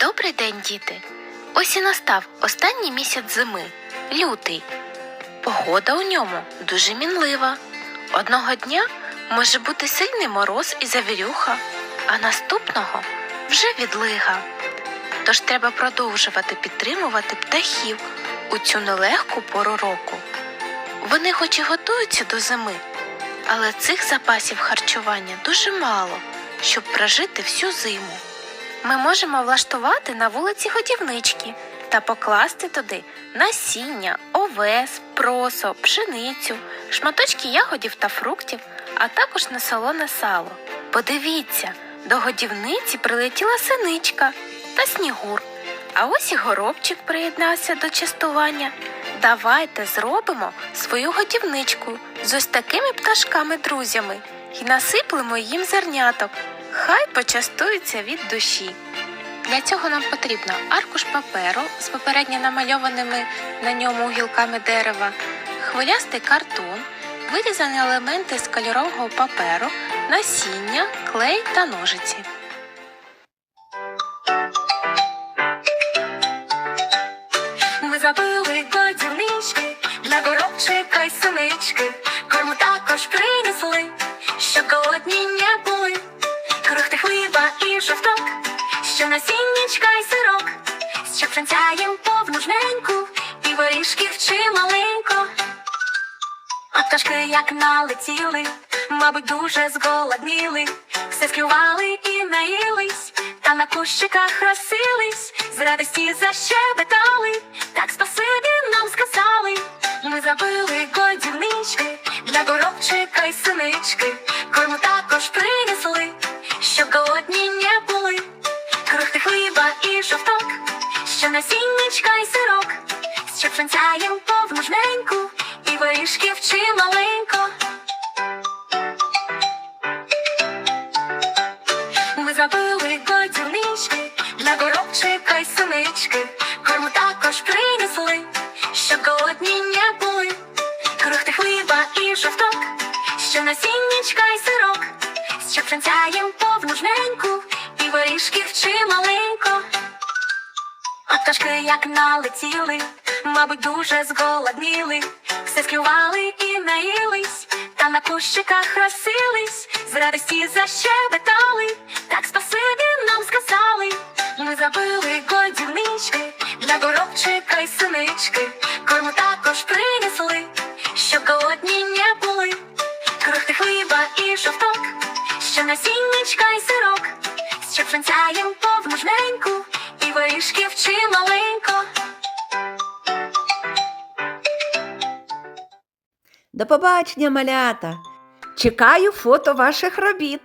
Добрий день, діти! Ось і настав останній місяць зими лютий. Погода у ньому дуже мінлива. Одного дня може бути сильний мороз і завірюха, а наступного вже відлига. Тож треба продовжувати підтримувати птахів у цю нелегку пору року. Вони хоч і готуються до зими, але цих запасів харчування дуже мало, щоб прожити всю зиму. Ми можемо влаштувати на вулиці годівнички та покласти туди насіння, овес, просо, пшеницю, шматочки ягодів та фруктів, а також насолоне сало. Подивіться, до годівниці прилетіла синичка та снігур. А ось і горобчик приєднався до частування. Давайте зробимо свою годівничку з ось такими пташками-друзями і насиплемо їм зерняток. Хай почастуються від душі. Для цього нам потрібно аркуш паперу з попередньо намальованими на ньому гілками дерева, хвилястий картон, вирізані елементи з кольорового паперу, насіння, клей та ножиці. Ми забили годівнички для горобчика й синички. Корму також принесли, щоб голодні не були. Що насіннячка й сирок, щоб пшенця їм повну жменьку, і горішків чималенько. А пташки як налетіли, мабуть, дуже зголодніли, все склювали і наїлись, та на кущиках розсились, з радості защебетали, так спасибі нам сказали. Ми забили годівнички для горобчика й синички, корму також принесли, щоб голодні не були. І жовток, що насіннячка й сирок, щоб пшенця їм повну жменьку, і горішків чималенько. Ми забили годівнички для горобчика й синички, корму також принесли, щоб голодні не були. Крихти хліба і жовток, що насіннячка й сирок, щоб пшенця їм повну жменьку, і горішків чималенько. А пташки як налетіли, мабуть, дуже зголодніли, все склювали і наїлись, та на кущиках розсились, з радості защебетали, так спасибі нам сказали. Ми забили годівнички для горобчика й синички, корму також принесли, щоб голодні не були. Крихти хліба і жовток, що насіннячка й сирок, щоб пшенця їм повну вишки і маленько. До побачення, малята! Чекаю фото ваших робіт.